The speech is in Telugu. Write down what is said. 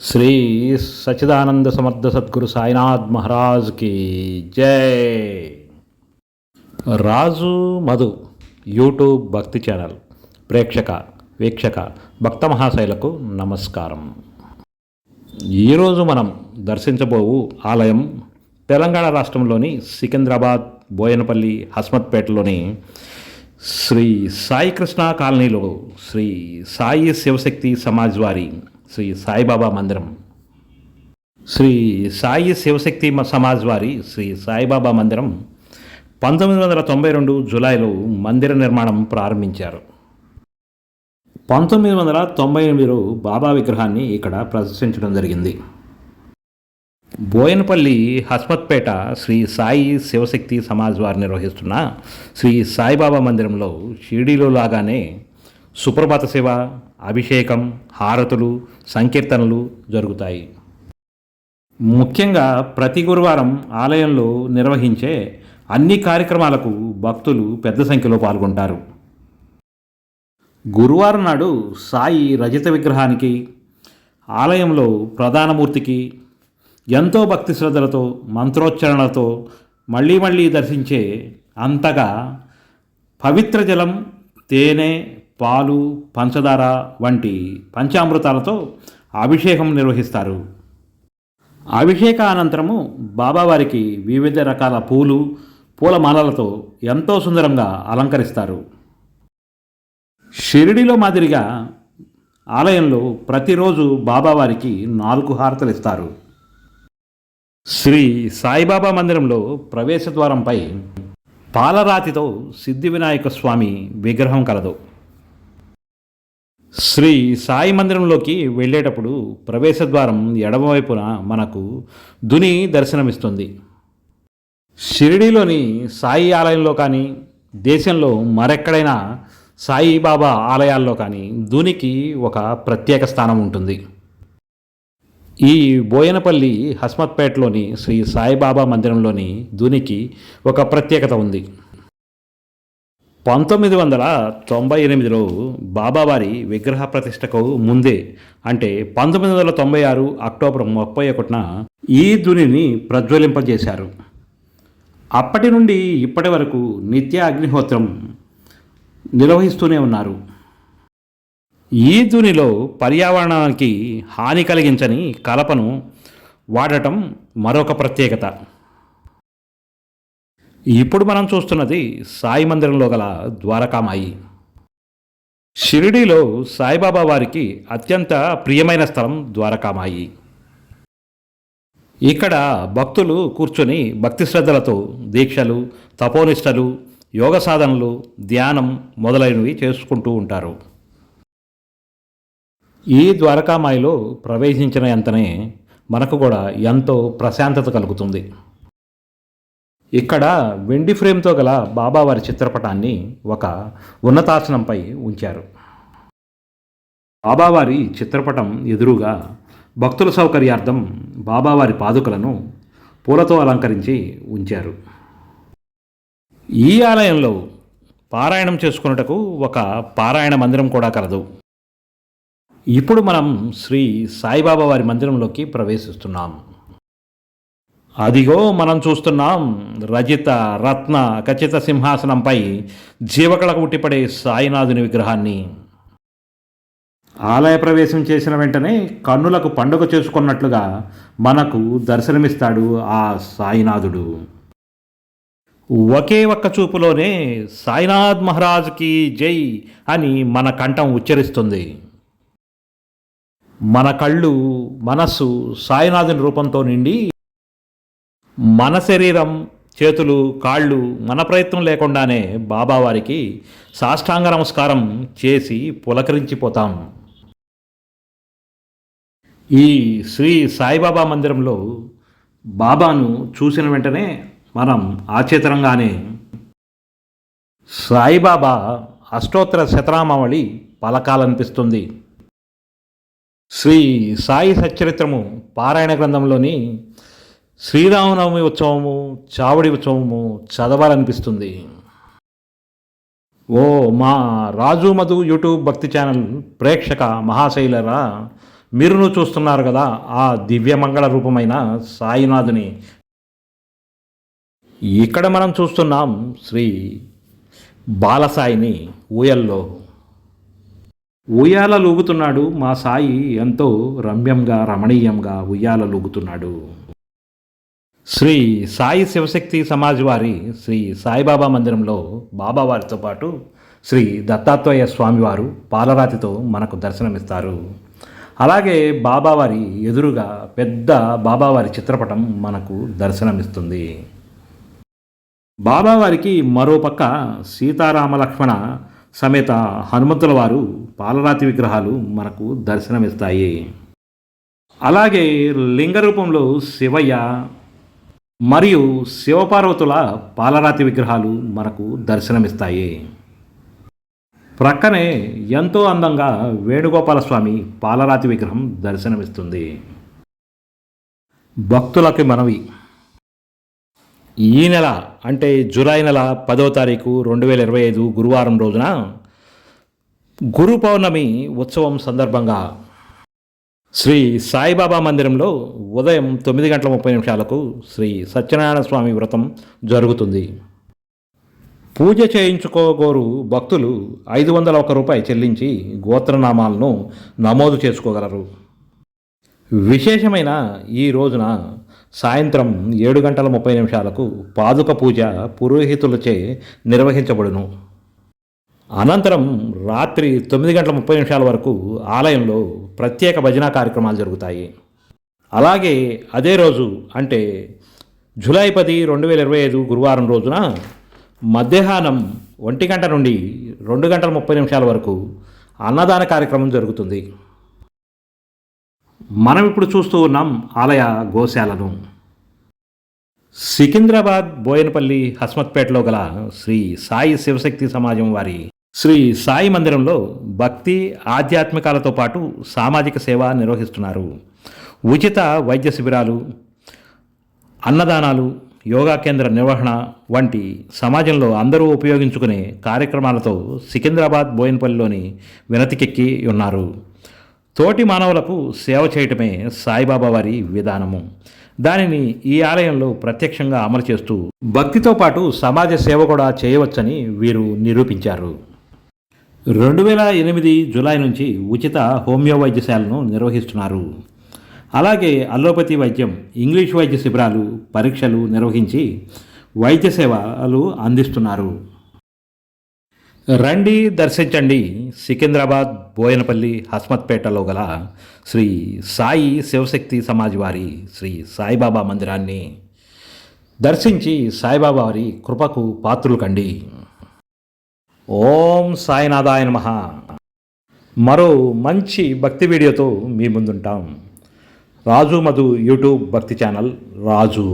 శ్రీ సచిదానంద సమర్థ సద్గురు సాయినాథ్ మహారాజ్కి జై. Raju Madhu YouTube Bhakti channel. ప్రేక్షక వీక్షక భక్త మహాశైలకు నమస్కారం. ఈరోజు మనం దర్శించబోవు ఆలయం తెలంగాణ రాష్ట్రంలోని సికింద్రాబాద్ బోయనపల్లి హస్మత్పేటలోని శ్రీ సాయి కృష్ణ కాలనీలో శ్రీ సాయి శివశక్తి సమాజ్ వారి శ్రీ సాయిబాబా మందిరం. శ్రీ సాయి శివశక్తి సమాజ్ వారి శ్రీ సాయిబాబా మందిరం పంతొమ్మిది వందల తొంభై రెండు జూలైలో మందిర నిర్మాణం ప్రారంభించారు. పంతొమ్మిది వందల తొంభై ఎనిమిదిలో బాబా విగ్రహాన్ని ఇక్కడ ప్రదర్శించడం జరిగింది. బోయనపల్లి హస్మత్పేట శ్రీ సాయి శివశక్తి సమాజ్ వారు నిర్వహిస్తున్న శ్రీ సాయిబాబా మందిరంలో షిరిడీలో లాగానే సుప్రభాత సేవ అభిషేకం హారతులు సంకీర్తనలు జరుగుతాయి. ముఖ్యంగా ప్రతి గురువారం ఆలయంలో నిర్వహించే అన్ని కార్యక్రమాలకు భక్తులు పెద్ద సంఖ్యలో పాల్గొంటారు. గురువారం నాడు సాయి రజిత విగ్రహానికి ఆలయంలో ప్రధానమూర్తికి ఎంతో భక్తి శ్రద్ధలతో మంత్రోచ్చరణలతో మళ్ళీ మళ్ళీ దర్శించే అంతగా పవిత్ర జలం తేనె పాలు పంచదార వంటి పంచామృతాలతో అభిషేకం నిర్వహిస్తారు. అభిషేక అనంతరము బాబావారికి వివిధ రకాల పూలు పూలమాలలతో ఎంతో సుందరంగా అలంకరిస్తారు. షిరిడిలో మాదిరిగా ఆలయంలో ప్రతిరోజు బాబావారికి నాలుగు హారతలు ఇస్తారు. శ్రీ సాయిబాబా మందిరంలో ప్రవేశ ద్వారంపై పాలరాతితో సిద్ధి వినాయక స్వామి విగ్రహం కలదు. శ్రీ సాయి మందిరంలోకి వెళ్ళేటప్పుడు ప్రవేశ ద్వారం ఎడమవైపున మనకు దుని దర్శనమిస్తుంది. షిరిడీలోని సాయి ఆలయంలో కానీ దేశంలో మరెక్కడైనా సాయిబాబా ఆలయాల్లో కానీ దునికి ఒక ప్రత్యేక స్థానం ఉంటుంది. ఈ బోయనపల్లి హస్మత్పేటలోని శ్రీ సాయిబాబా మందిరంలోని దునికి ఒక ప్రత్యేకత ఉంది. పంతొమ్మిది వందల తొంభై ఎనిమిదిలో బాబావారి విగ్రహ ప్రతిష్టకు ముందే అంటే పంతొమ్మిది వందల తొంభై ఆరు అక్టోబర్ ముప్పై ఒకటిన ఈ దునిని ప్రజ్వలింపజేశారు. అప్పటి నుండి ఇప్పటి వరకు నిత్య అగ్నిహోత్రం నిర్వహిస్తూనే ఉన్నారు. ఈ దునిలో పర్యావరణానికి హాని కలిగించని కలపను వాడటం మరొక ప్రత్యేకత. ఇప్పుడు మనం చూస్తున్నది సాయి మందిరంలో గల ద్వారకామాయి. షిరిడీలో సాయిబాబా వారికి అత్యంత ప్రియమైన స్థలం ద్వారకామాయి. ఇక్కడ భక్తులు కూర్చొని భక్తి శ్రద్ధలతో దీక్షలు తపోనిష్టలు యోగ సాధనలు ధ్యానం మొదలైనవి చేసుకుంటూ ఉంటారు. ఈ ద్వారకామాయిలో ప్రవేశించిన ఎంతనే మనకు కూడా ఎంతో ప్రశాంతత కలుగుతుంది. ఇక్కడ వెండి ఫ్రేమ్తో గల బాబావారి చిత్రపటాన్ని ఒక ఉన్నతాసనంపై ఉంచారు. బాబావారి చిత్రపటం ఎదురుగా భక్తుల సౌకర్యార్థం బాబావారి పాదుకలను పూలతో అలంకరించి ఉంచారు. ఈ ఆలయంలో పారాయణం చేసుకున్నటకు ఒక పారాయణ మందిరం కూడా కలదు. ఇప్పుడు మనం శ్రీ సాయిబాబా వారి మందిరంలోకి ప్రవేశిస్తున్నాం. అదిగో మనం చూస్తున్నాం రజిత రత్న ఖచ్చిత సింహాసనంపై జీవకళకు ఉట్టిపడే సాయినాథుని విగ్రహాన్ని. ఆలయ ప్రవేశం చేసిన వెంటనే కన్నులకు పండుగ చేసుకున్నట్లుగా మనకు దర్శనమిస్తాడు ఆ సాయినాథుడు. ఒకే ఒక్క చూపులోనే సాయినాథ్ మహారాజ్కి జై అని మన కంఠం ఉచ్చరిస్తుంది. మన కళ్ళు మనస్సు సాయినాథుని రూపంతో నిండి మన శరీరం చేతులు కాళ్ళు మన ప్రయత్నం లేకుండానే బాబావారికి సాష్టాంగ నమస్కారం చేసి పులకరించిపోతాం. ఈ శ్రీ సాయిబాబా మందిరంలో బాబాను చూసిన వెంటనే మనం ఆచేతనంగానే సాయిబాబా అష్టోత్తర శతనామావళి పలకాలనిపిస్తుంది. శ్రీ సాయి సచ్చరిత్రము పారాయణ గ్రంథంలోని శ్రీరామనవమి ఉత్సవము చావడి ఉత్సవము చదవాలనిపిస్తుంది. ఓ మా రాజు మధు యూట్యూబ్ భక్తి ఛానల్ ప్రేక్షక మహాశైలరా మీరును చూస్తున్నారు కదా ఆ దివ్యమంగళ రూపమైన సాయినాథుని. ఇక్కడ మనం చూస్తున్నాం శ్రీ బాలసాయిని ఊయల్లో. ఉయ్యాల లూగుతున్నాడు మా సాయి ఎంతో రమ్యంగా రమణీయంగా ఉయ్యాల లూగుతున్నాడు. శ్రీ సాయి శివశక్తి సమాజ్ వారి శ్రీ సాయిబాబా మందిరంలో బాబావారితో పాటు శ్రీ దత్తాత్రేయ స్వామివారు పాలరాతితో మనకు దర్శనమిస్తారు. అలాగే బాబావారి ఎదురుగా పెద్ద బాబావారి చిత్రపటం మనకు దర్శనమిస్తుంది. బాబావారికి మరోపక్క సీతారామ లక్ష్మణ సమేత హనుమంతుల వారు పాలరాతి విగ్రహాలు మనకు దర్శనమిస్తాయి. అలాగే లింగ రూపంలో శివయ్య మరియు శివపార్వతుల పాలరాతి విగ్రహాలు మనకు దర్శనమిస్తాయి. ప్రక్కనే ఎంతో అందంగా వేణుగోపాల స్వామి పాలరాతి విగ్రహం దర్శనమిస్తుంది. భక్తులకి మనవి. ఈ నెల అంటే జూలై నెల పదో తారీఖు రెండు వేల ఇరవై ఐదు గురువారం రోజున గురు పౌర్ణమి ఉత్సవం సందర్భంగా శ్రీ సాయిబాబా మందిరంలో ఉదయం తొమ్మిది గంటల ముప్పై నిమిషాలకు శ్రీ సత్యనారాయణ స్వామి వ్రతం జరుగుతుంది. పూజ చేయించుకోగోరు భక్తులు ఐదు వందల ఒక రూపాయి చెల్లించి గోత్రనామాలను నమోదు చేసుకోగలరు. విశేషమైన ఈ రోజున సాయంత్రం ఏడు గంటల ముప్పై నిమిషాలకు పాదుక పూజ పురోహితులచే నిర్వహించబడును. అనంతరం రాత్రి తొమ్మిది గంటల ముప్పై నిమిషాల వరకు ఆలయంలో ప్రత్యేక భజన కార్యక్రమాలు జరుగుతాయి. అలాగే అదే రోజు అంటే జూలై పది రెండు వేల ఇరవై ఐదు గురువారం రోజున మధ్యాహ్నం ఒంటి గంట నుండి రెండు గంటల ముప్పై నిమిషాల వరకు అన్నదాన కార్యక్రమం జరుగుతుంది. మనం ఇప్పుడు చూస్తూ ఉన్నాం ఆలయ గోశాలను. సికింద్రాబాద్ బోయనపల్లి హస్మత్పేటలో గల శ్రీ సాయి శివశక్తి సమాజం వారి శ్రీ సాయి మందిరంలో భక్తి ఆధ్యాత్మికాలతో పాటు సామాజిక సేవ నిర్వహిస్తున్నారు. ఉచిత వైద్య శిబిరాలు అన్నదానాలు యోగా కేంద్ర నిర్వహణ వంటి సమాజంలో అందరూ ఉపయోగించుకునే కార్యక్రమాలతో సికింద్రాబాద్ బోయిన్పల్లిలోని వినతికెక్కి ఉన్నారు. తోటి మానవులకు సేవ చేయటమే సాయిబాబా వారి విధానము. దానిని ఈ ఆలయంలో ప్రత్యక్షంగా అమలు చేస్తూ భక్తితో పాటు సమాజ సేవ కూడా చేయవచ్చని వీరు నిరూపించారు. రెండు వేల ఎనిమిది జులై నుంచి ఉచిత హోమియో వైద్యశాలను నిర్వహిస్తున్నారు. అలాగే అల్లోపతి వైద్యం ఇంగ్లీష్ వైద్య శిబిరాలు పరీక్షలు నిర్వహించి వైద్య సేవలు అందిస్తున్నారు. రండి దర్శించండి. సికింద్రాబాద్ బోయనపల్లి హస్మత్పేటలో గల శ్రీ సాయి శివశక్తి సమాజ్ వారి శ్రీ సాయిబాబా మందిరాన్ని దర్శించి సాయిబాబా వారి కృపకు పాత్రులు కండి. ఓం సాయినాథాయ నమ. మరో మంచి భక్తి వీడియోతో మీ ముందుంటాం. Raju Madhu YouTube Bhakti channel Raju.